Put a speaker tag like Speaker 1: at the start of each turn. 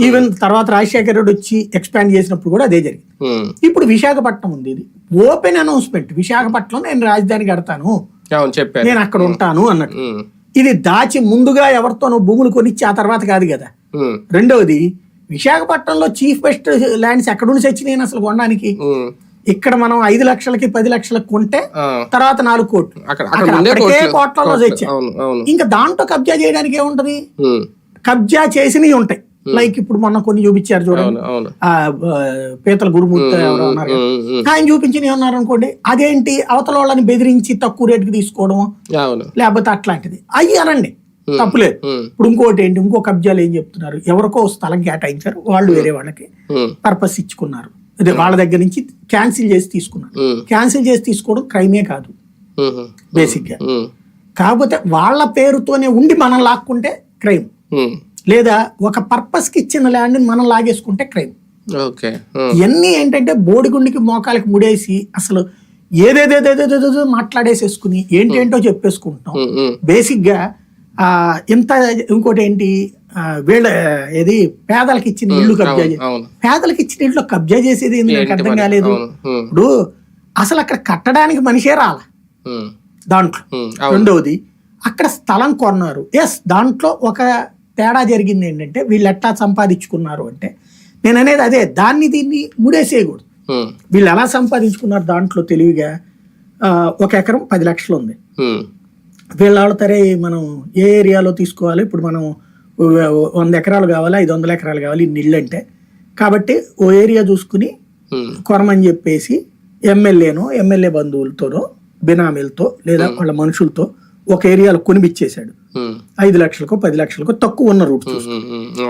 Speaker 1: Even తర్వాత రాజశేఖర రెడ్డి వచ్చి expand చేసినప్పుడు కూడా అదే జరిగింది.
Speaker 2: ఉమ్.
Speaker 1: ఇప్పుడు విశాఖపట్నం ఉంది ఇది. ఓపెన్ అనౌన్స్మెంట్ విశాఖపట్నం నేను రాజధాని కడతాను. నేను అక్కడ ఉంటాను అన్నట్టు.
Speaker 2: ఉమ్.
Speaker 1: ఇది దాచి ముందుగా ఎవరితోనో భూములు కొనిచ్చి ఆ తర్వాత కాదు కదా. రెండవది విశాఖపట్నంలో చీఫ్ బెస్ట్ ల్యాండ్స్ ఎక్కడ నుంచి వచ్చినాయి అసలు కొనడానికి. ఇక్కడ మనం ఐదు లక్షలకి పది లక్షలకు కొంటే. తర్వాత నాలుగు కోట్లు.
Speaker 2: కోట్లు-
Speaker 1: కోట్లలో ఇంకా దాంట్లో కబ్జా చేయడానికి ఏముంటది. కబ్జా చేసినవి ఉంటాయి. లైక్ ఇప్పుడు మొన్న కొన్ని చూపించారు చూడండి. పీతల గురుమూర్తి ఎవరో ఉన్నారు. ఆయన చూపించినవి ఉన్నారు అనుకోండి అదేంటి అవతల వాళ్ళని బెదిరించి తక్కువ రేటుకి తీసుకోవడం లేకపోతే అట్లాంటిది. అయ్యి అనండి. తప్పులేదు. ఇప్పుడు ఇంకోటి ఏంటి? ఇంకో కబ్జాలు ఏం చెప్తున్నారు? ఎవరికో స్థలం కేటాయించారు వాళ్ళు వేరే వాళ్ళకి. పర్పస్ ఇచ్చుకున్నారు. అదే వాళ్ళ దగ్గర నుంచి క్యాన్సిల్ చేసి తీసుకున్నారు. క్యాన్సిల్ చేసి తీసుకోవడం క్రైమే కాదు.
Speaker 2: బేసిక్గా.
Speaker 1: కాకపోతే వాళ్ళ పేరుతోనే ఉండి మనం లాక్కుంటే క్రైమ్. లేదా ఒక పర్పస్కి ఇచ్చిన ల్యాండ్ మనం లాగేసుకుంటే క్రైమ్
Speaker 2: ఓకే.
Speaker 1: ఇవన్నీ ఏంటంటే బోడిగుండికి మోకాలకి ముడేసి అసలు ఏదేదేదేదేదేదో మాట్లాడేసేసుకుని ఏంటేంటో.
Speaker 2: ఉమ్.
Speaker 1: బేసిక్గా ఆ ఇంత ఇంకోటి ఏంటి వీళ్ళ ఏది పేదలకు ఇచ్చిన ఇల్లు కబ్జా. పేదలకు ఇచ్చిన ఇంట్లో కబ్జా చేసేది నాకు
Speaker 2: ఏంటి
Speaker 1: అర్థం? కాలేదు. ఇప్పుడు అసలు అక్కడ కట్టడానికి మనిషే రాల. దాంట్లో రెండవది అక్కడ స్థలం కొన్నారు ఎస్ దాంట్లో ఒక తేడా జరిగింది ఏంటంటే వీళ్ళు ఎట్లా సంపాదించుకున్నారు అంటే నేను అనేది అదే దాన్ని దీన్ని ముడేసేయకూడదు. వీళ్ళు ఎలా సంపాదించుకున్నారు దాంట్లో తెలివిగా ఒక ఎకరం పది లక్షలు ఉంది. వీళ్ళు ఆడతారే మనం ఏ ఏరియాలో తీసుకోవాలి ఇప్పుడు మనం వంద ఎకరాలు కావాలి ఐదు వందల ఎకరాలు కావాలి ఇన్ని అంటే కాబట్టి ఓ ఏరియా చూసుకుని
Speaker 2: ఉమ్.
Speaker 1: కొనమని చెప్పేసి ఎమ్మెల్యేనో ఎమ్మెల్యే బంధువులతోనో బినామీలతో లేదా వాళ్ళ మనుషులతో ఒక ఏరియాలో కొనిపిచ్చేశాడు. ఐదు లక్షలకో పది లక్షలకో తక్కువ ఉన్న రూట్.
Speaker 2: ఉమ్. ఉమ్.